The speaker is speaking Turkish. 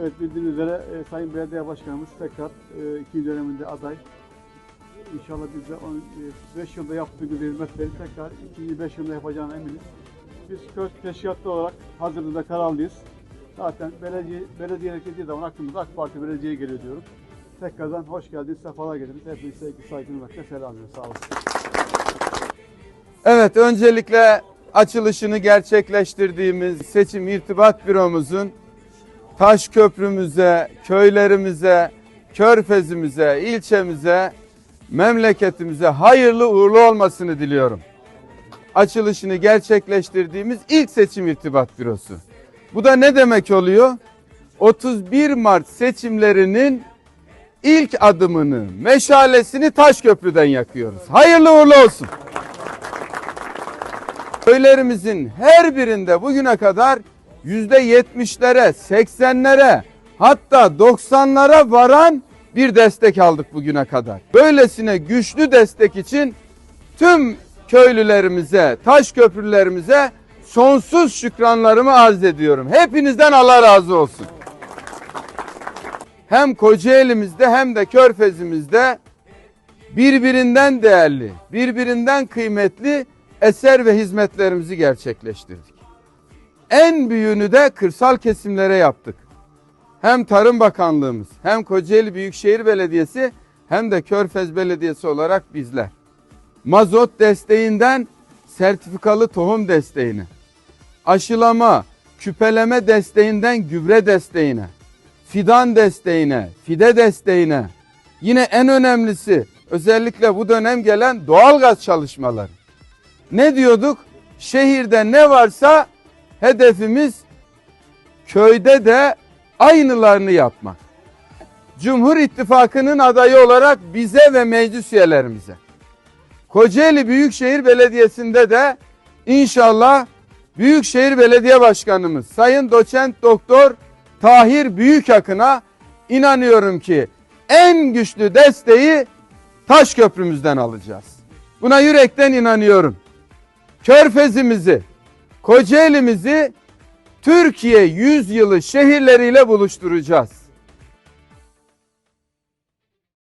Evet bildiğiniz üzere e, Sayın Belediye Başkanımız tekrar e, ikinci döneminde aday. İnşallah biz de 5 yılda yaptığımız hizmetleri tekrar ikinci 5 yılda yapacağına eminiz. Biz köy teşkilatlı olarak hazırlığında kararlıyız. Zaten belediye, belediye dediği zaman aklımıza AK Parti belediye geliyor diyorum. Tekrardan hoş geldiniz, sefalar getirdiniz. Hepinize sevgi, saygı, hürmetle selamlıyorum. Sağ olun. Evet, öncelikle açılışını gerçekleştirdiğimiz seçim irtibat büromuzun taş köprümüze, köylerimize, körfezimize, ilçemize, memleketimize hayırlı uğurlu olmasını diliyorum. Açılışını gerçekleştirdiğimiz ilk seçim irtibat bürosu. Bu da ne demek oluyor? 31 Mart seçimlerinin ilk adımını, meşalesini Taşköprü'den yakıyoruz. Hayırlı uğurlu olsun. Köylerimizin her birinde bugüne kadar yüzde yetmişlere, seksenlere hatta doksanlara varan bir destek aldık bugüne kadar. Böylesine güçlü destek için tüm köylülerimize, taş köprülerimize sonsuz şükranlarımı arz ediyorum. Hepinizden Allah razı olsun. Hem Kocaeli'mizde hem de Körfez'imizde birbirinden değerli, birbirinden kıymetli eser ve hizmetlerimizi gerçekleştirdik. En büyüğünü de kırsal kesimlere yaptık. Hem Tarım Bakanlığımız, hem Kocaeli Büyükşehir Belediyesi, hem de Körfez Belediyesi olarak bizler. Mazot desteğinden sertifikalı tohum desteğine, aşılama, küpeleme desteğinden gübre desteğine, fidan desteğine, fide desteğine, yine en önemlisi özellikle bu dönem gelen doğalgaz çalışmaları. Ne diyorduk? Şehirde ne varsa hedefimiz köyde de aynılarını yapmak. Cumhur İttifakı'nın adayı olarak bize ve meclis üyelerimize. Kocaeli Büyükşehir Belediyesi'nde de inşallah Büyükşehir Belediye Başkanımız Sayın Doçent Doktor Tahir Büyükakın'a inanıyorum ki en güçlü desteği Taş Köprümüzden alacağız. Buna yürekten inanıyorum. Körfezimizi, Kocaeli'mizi Türkiye yüzyılı şehirleriyle buluşturacağız.